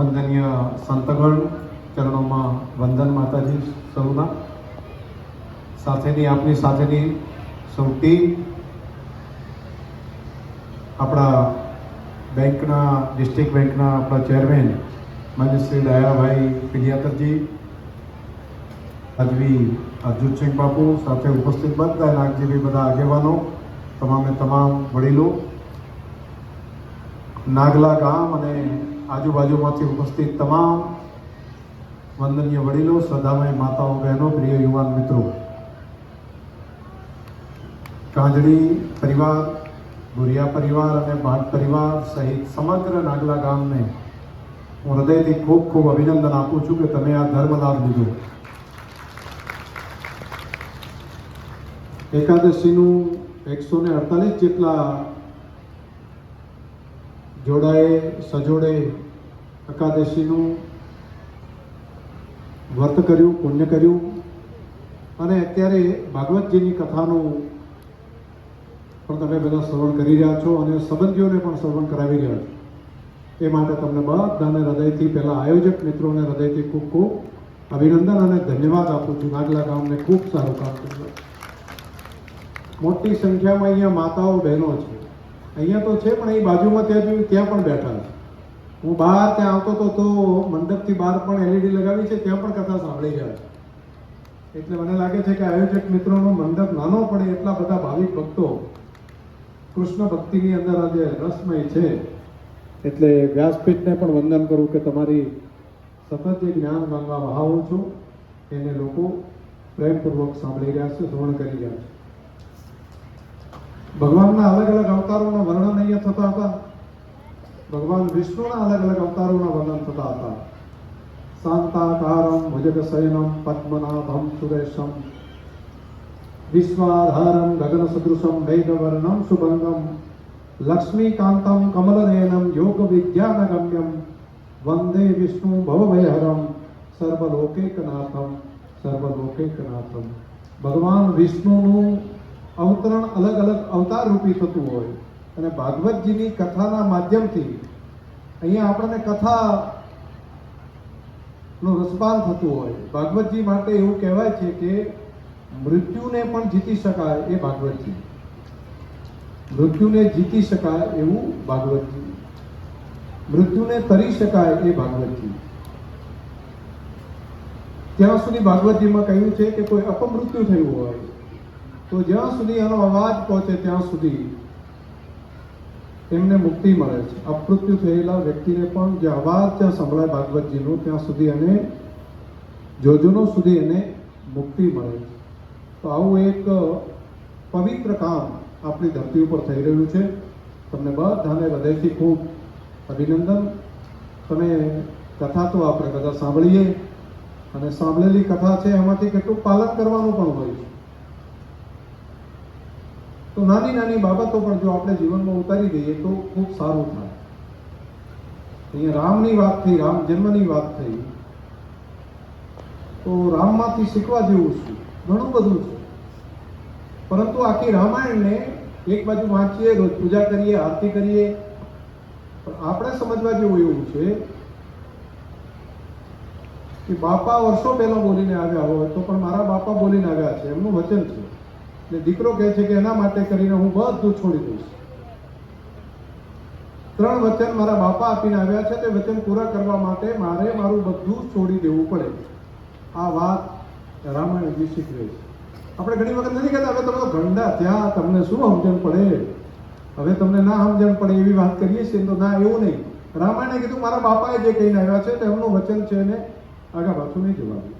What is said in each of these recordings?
વંદનીય સંતગણ ચરણોમાં વંદન માતાજી સૌના સાથેની આપની સાથેની સૌ આપણા બેંકના, ડિસ્ટ્રિક્ટ બેંકના આપણા ચેરમેન માન્ય શ્રી ડાયાભાઈ પિડિયાતરજી, અજવી અર્જુનસિંહ બાપુ સાથે ઉપસ્થિત બધા નાગજીવી બધા આગેવાનો, તમામે તમામ વડીલો. નાગલા ગામ અને આજુબાજુમાંથી ઉપસ્થિત તમામ વંદનીય વડીલો, શ્રદ્ધામય માતાઓ, બહેનો, પ્રિય યુવાન મિત્રો. કાંજળી પરિવાર ભુરિયા પરિવાર અને ભાટ પરિવાર સહિત સમગ્ર નાગલા ગામને હું હૃદયથી ખૂબ ખૂબ અભિનંદન આપું છું કે તમે આ ધર્મ લાભ લીધો. એકાદશીનું એકસો ને અડતાલીસ જેટલા જોડાએ, સજોડે એકાદશીનું વ્રત કર્યું, પુણ્ય કર્યું અને અત્યારે ભાગવતજીની કથાનું પણ તમે બધા શ્રવણ કરી રહ્યા છો અને સંબંધીઓને પણ શ્રવણ કરાવી રહ્યા છો. એ માટે તમને બધાને હૃદયથી પહેલાં આયોજક મિત્રોને હૃદયથી ખૂબ ખૂબ અભિનંદન અને ધન્યવાદ આપું છું. નાગલા ગામને ખૂબ સારું કામ કર્યું. મોટી સંખ્યામાં અહીંયા માતાઓ બહેનો છે. અહીંયા તો છે, પણ એ બાજુમાં ત્યાં જોયું, ત્યાં પણ બેઠા છે. હું બહાર ત્યાં આવતો હતો, તો મંડપથી બહાર પણ એલઈડી લગાવી છે, ત્યાં પણ કથા સાંભળી ગયા છે. એટલે મને લાગે છે કે આયોજક મિત્રોનો મંડપ નાનો પડે એટલા બધા ભાવિક ભક્તો કૃષ્ણ ભક્તિની અંદર આજે રસમય છે. એટલે વ્યાસપીઠને પણ વંદન કરું કે તમારી સતત જે જ્ઞાન ગંગા વહાવો છો, એને લોકો પ્રેમપૂર્વક સાંભળી રહ્યા છે શ્રવણ કરી રહ્યા છે. ભગવાનના અલગ અલગ અવતારોના વર્ણન અહીંયા થતા હતા. ભગવાન વિષ્ણુના અલગ અલગ અવતારોના વર્ણન થતા હતા. શાંતાકારમ ભુજગશયનમ પદ્મનાભમ સુરેશમ. વિશ્વાધારમ ગગન સદૃશમ વેદવર્ણમ સુભંગમ. લક્ષ્મીકાંતમ કમલનયનમ યોગ વિદ્યાનગમ્યમ વંદે વિષ્ણુ ભવભયહરમ સર્વલોકેકનાથમ સર્વલોકેકનાથમ. ભગવાન વિષ્ણુનું અવતરણ અલગ અલગ અવતાર રૂપી થતું હોય અને ભાગવતજીની કથાના માધ્યમથી અહીંયા આપણને કથા નું રસપાન થતું હોય. ભાગવતજી માટે એવું કહેવાય છે કે મૃત્યુને પણ જીતી શકાય એ ભાગવતજી. મૃત્યુને જીતી શકાય એવું ભાગવતજી. મૃત્યુને તરી શકાય એ ભાગવતજી. ત્યાં સુધી ભાગવતજીમાં કહ્યું છે કે કોઈ અપમૃત્યુ થયું હોય તો જ્યાં સુધી એનો અવાજ પહોંચે ત્યાં સુધી એમને મુક્તિ મળે છે. અપૃત્યુ થયેલા વ્યક્તિને પણ જે અવાજ ત્યાં સંભળાય ભાગવતજીનો, ત્યાં સુધી એને, જોજનો સુધી એને મુક્તિ મળે છે. તો આવું એક પવિત્ર કામ આપણી ધરતી ઉપર થઈ રહ્યું છે. તમને બધાને હૃદયથી ખૂબ અભિનંદન. તમે કથા તો આપણે બધા સાંભળીએ અને સાંભળેલી કથા છે, એમાંથી કેટલું પાલન કરવાનું પણ હોય છે. તો નાની નાની બાબતો પણ જો આપણે જીવનમાં ઉતારી દઈએ તો ખૂબ સારું થાય. અહીંયા રામની વાત થઈ, રામ જન્મની વાત થઈ. તો રામમાંથી શીખવા જેવું છે, ઘણું બધું છે. પરંતુ આખી રામાયણને એક બાજુ વાંચીએ, રોજ પૂજા કરીએ, આરતી કરીએ, પણ આપણે સમજવા જેવું એવું છે કે બાપા વર્ષો પહેલા બોલીને આવ્યા હોય તો પણ મારા બાપા બોલીને આવ્યા છે, એમનું વચન છે. એટલે દીકરો કહે છે કે એના માટે કરીને હું બધું છોડી દઈશ. ત્રણ વચન મારા બાપા આપીને આવ્યા છે, તે વચન પૂરા કરવા માટે મારે મારું બધું છોડી દેવું પડે. આ વાત રામાયણજી શીખવે છે. આપણે ઘણી વખત નથી કહેતા, હવે તમે ગંડા ત્યાં તમને શું સમજણ પડે? હવે તમને ના સમજણ પડે એવી વાત કરીએ છીએ. તો ના, એવું નહીં. રામાયણે કીધું, મારા બાપાએ જે કહીને આવ્યા છે, તેમનું વચન છે એને આગા પાછું નહીં જવાનું.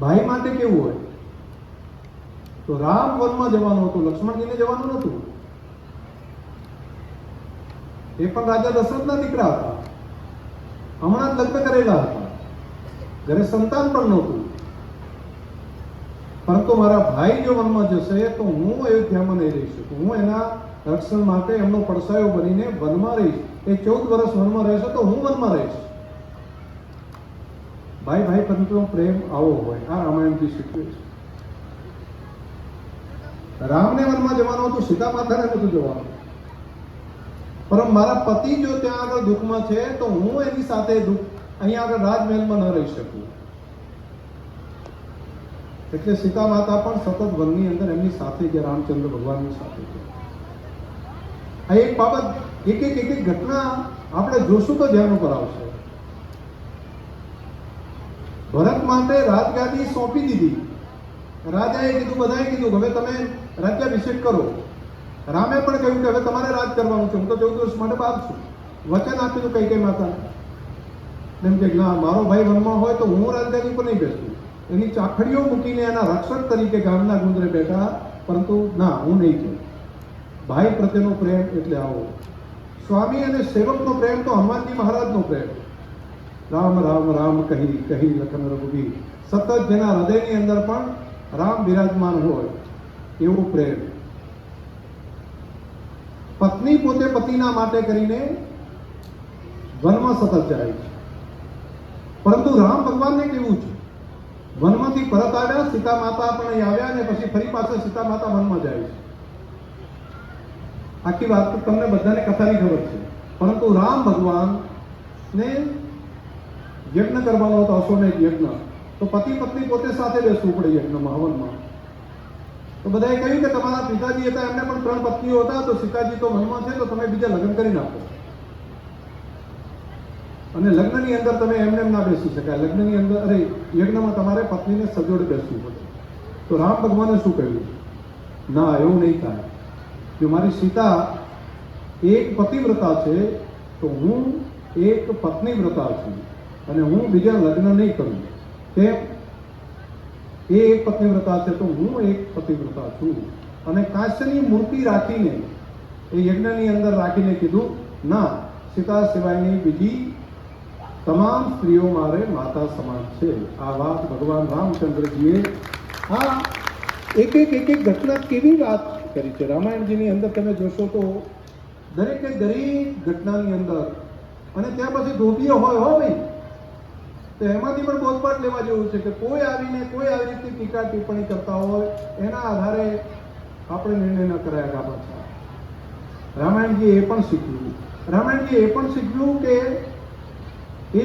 ભાઈ માટે કેવું હોય? તો રામ વનમાં જવાનું હતું, લક્ષ્મણજીને જવાનું નહોતું. એ પણ રાજા દશરથના દીકરા હતા. હમણાં જ લગ્ન કરેલા હતા. ઘરે સંતાન પણ નહોતું. પરંતુ મારા ભાઈ જો વનમાં જશે, તો હું અયોધ્યામાં નહીં રહી શકું. હું એના રક્ષણ માટે એમનો પડસાયો બનીને વનમાં રહીશ. એ ચૌદ વર્ષ વનમાં રહેશે તો હું વનમાં રહીશ. ભાઈ ભાઈ પંથનો પ્રેમ આવો હોય. આ રામાયણથી શીખવે છે. રામને વનમાં જવાનું હતું, સીતા માતાને નતું જવાનું. પરંતુ મારા પતિ જો ત્યાં આગળ દુઃખમાં છે, તો હું એની સાથે દુઃખ અહીંયા આગળ રાજમહેલમાં ન રહી શકું. એટલે સીતા માતા પણ સતત વનની અંદર એમની સાથે જે રામચંદ્ર ભગવાનની સાથે છે. આ એક બાબત, એક એક એક એક ઘટના આપણે જોશું તો ધ્યાન ઉપર આવશે. ભરત માટે રાજગાદી સોંપી દીધી. રાજાએ કીધું, બધાએ કીધું, હવે તમે રાજ્યાભિષેક કરો. રામે પણ કહ્યું કે, હવે તમારે રાજ કરવાનું છે. હું તો ચૌદ વર્ષ માટે બાપ છું. વચન આપ્યું કઈ કઈ માતા. એમ કે, ના, મારો ભાઈ વનમાં હોય તો હું રાજધાની પર નહીં બેસું. એની ચાખડીઓ મૂકીને એના રક્ષક તરીકે ગામના ગુંદરે બેઠા, પરંતુ ના, હું નહીં કહું ભાઈ પ્રત્યેનો પ્રેમ એટલે આવો. સ્વામી અને સેવકનો પ્રેમ તો હનુમાનજી મહારાજનો પ્રેમ. રામ રામ રામ કહી કહી લખન રઘુવીર. સતત જેના હૃદયની અંદર પણ રામ બિરાજમાન હોય એવો પ્રેમ. પત્ની પોતે પતિના માટે કરીને વનમાં સતત જાય છે. પરંતુ રામ ભગવાનને કેવું છે? વનમાંથી પરત આવ્યા, સીતા માતા પણ આવ્યા અને પછી ફરી પાસે સીતા માતા વનમાં જાય છે. આખી વાત તમને બધાને કથાની ખબર છે. પરંતુ રામ ભગવાન ને યજ્ઞ કરવાનો હતો અશોને યજ્ઞ. તો પતિ પત્ની પોતે સાથે બેસવું પડે યજ્ઞમાં હવનમાં તો બધાએ કહ્યું કે તમારા પિતાજી હતા, એમને પણ ત્રણ પત્નીઓ હતા, તો સીતાજી તો વનમાં છે, તો તમે બીજા લગ્ન કરી નાખો. અને લગ્નની અંદર તમે એમને એમ ના બેસી શકાય. લગ્નની અંદર, અરે, યજ્ઞમાં તમારે પત્નીને સજોડે બેસવું પડે. તો રામ ભગવાને શું કહ્યું? ના, એવું નહીં થાય. જો મારી સીતા એક પતિવ્રતા છે, તો હું એક પત્નીવ્રતા છું અને હું બીજા લગ્ન નહીં કરું. કેમ એ એક પતિવ્રતા છે તો હું એક પતિવ્રતા છું. અને કાશ્યની મૂર્તિ રાખીને એ યજ્ઞની અંદર રાખીને કીધું, ના, સીતા સિવાયની બીજી તમામ સ્ત્રીઓ મારે માતા સમાન છે. આ વાત ભગવાન રામચંદ્રજીએ આ એક એક એક એક ઘટના કેવી વાત કરી છે? રામાયણજીની અંદર તમે જોશો તો દરેકે દરેક ઘટનાની અંદર અને ત્યાં પછી ધોબીઓ હોય, હો ભાઈ. તો એમાંથી પણ બોધપાઠ લેવા જેવું છે કે કોઈ આવીને કોઈ આવી રીતે ટીકા ટિપ્પણી કરતા હોય, એના આધારે આપણે નિર્ણય ન કરાયા ગાબા છે રામાયણજી એ પણ શીખ્યું રામાયણજી એ પણ શીખ્યું કે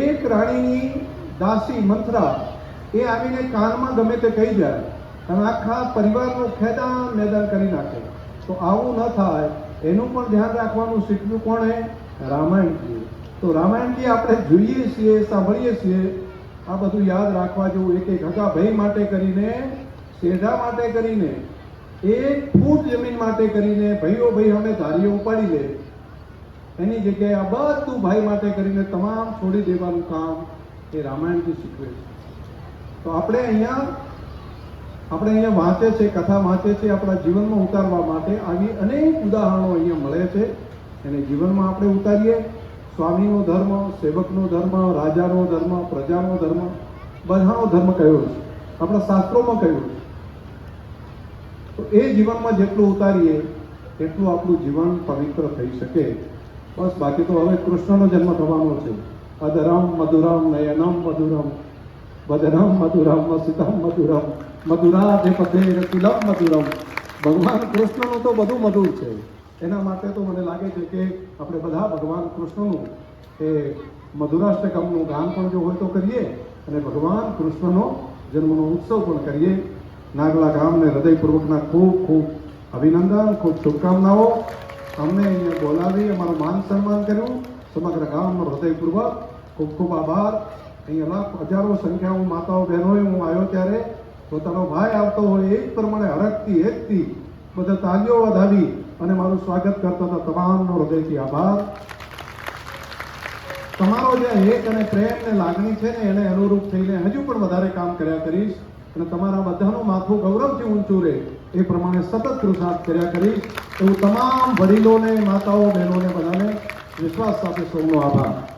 એક રાણીની દાસી મંથરા એ આવીને કાનમાં ગમે તે કહી જાય અને આખા પરિવારનું ખેદાન મેદાન કરી નાખે. તો આવું ન થાય. એનું પણ ધ્યાન રાખવાનું શીખવું કોણે? રામાયણજી તો રામાયણજી આપણે જોઈએ છીએ, સાંભળીએ છીએ. આ બધું યાદ રાખવા જેવું એક એક હગા ભાઈ માટે કરીને, શેઢા માટે કરીને, એક ફૂટ જમીન માટે કરીને ભાઈઓ ભાઈ અમે ધારીઓ ઉપાડી લે. એની જગ્યાએ આ બધું ભાઈ માટે કરીને તમામ છોડી દેવાનું કામ એ રામાયણથી શીખવે છે. તો આપણે અહીંયા આપણે અહીંયા વાંચે છે, કથા વાંચે છે, આપણા જીવનમાં ઉતારવા માટે આવી અનેક ઉદાહરણો અહીંયા મળે છે. એને જીવનમાં આપણે ઉતારીએ. સ્વામીનો ધર્મ, સેવકનો ધર્મ, રાજાનો ધર્મ, પ્રજાનો ધર્મ, બધાનો ધર્મ કયો છે? આપણા શાસ્ત્રોમાં કયો છે? તો એ જીવનમાં જેટલું ઉતારીએ, એટલું આપણું જીવન પવિત્ર થઈ શકે. બસ બાકી તો હવે કૃષ્ણનો જન્મ થવાનો છે. અધરમ મધુરમ નયનમ મધુરમ. વદનમ મધુરમ, વસિતમ મધુરમ. મધુરાધિપતે તિલમ મધુરમ. ભગવાન કૃષ્ણનું તો બધું મધુર છે. એના માટે તો મને લાગે છે કે આપણે બધા ભગવાન કૃષ્ણનું, એ મધુરાષ્ટકમનું ગાન પણ જો હોય તો કરીએ અને ભગવાન કૃષ્ણનો જન્મનો ઉત્સવ પણ કરીએ. નાગલા ગામને હૃદયપૂર્વકના ખૂબ ખૂબ અભિનંદન, ખૂબ શુભકામનાઓ. અમને અહીંયા બોલાવી અમારું માન સન્માન કર્યું. સમગ્ર ગામનો હૃદયપૂર્વક ખૂબ ખૂબ આભાર. અહીંયા લાખ હજારો સંખ્યામાં માતાઓ, બહેનોએ હું આવ્યો ત્યારે. પોતાનો ભાઈ આવતો હોય એ જ પ્રમાણે હરકથી એકથી બધા તાલીઓ વધાવી અને મારું સ્વાગત કરતા હતા તમામનો હૃદયથી આભાર. તમારો જે હેત અને પ્રેમ ને લાગણી છે ને એને અનુરૂપ થઈને હજુ પણ વધારે કામ કર્યા કરીશ અને તમારા બધાનું માથું ગૌરવથી ઊંચું રહે એ પ્રમાણે સતત કૃષાર્થ કર્યા કરીશ. એવું તમામ વડીલોને, માતાઓ, બહેનોને બધાને વિશ્વાસ સાથે સૌનો આભાર.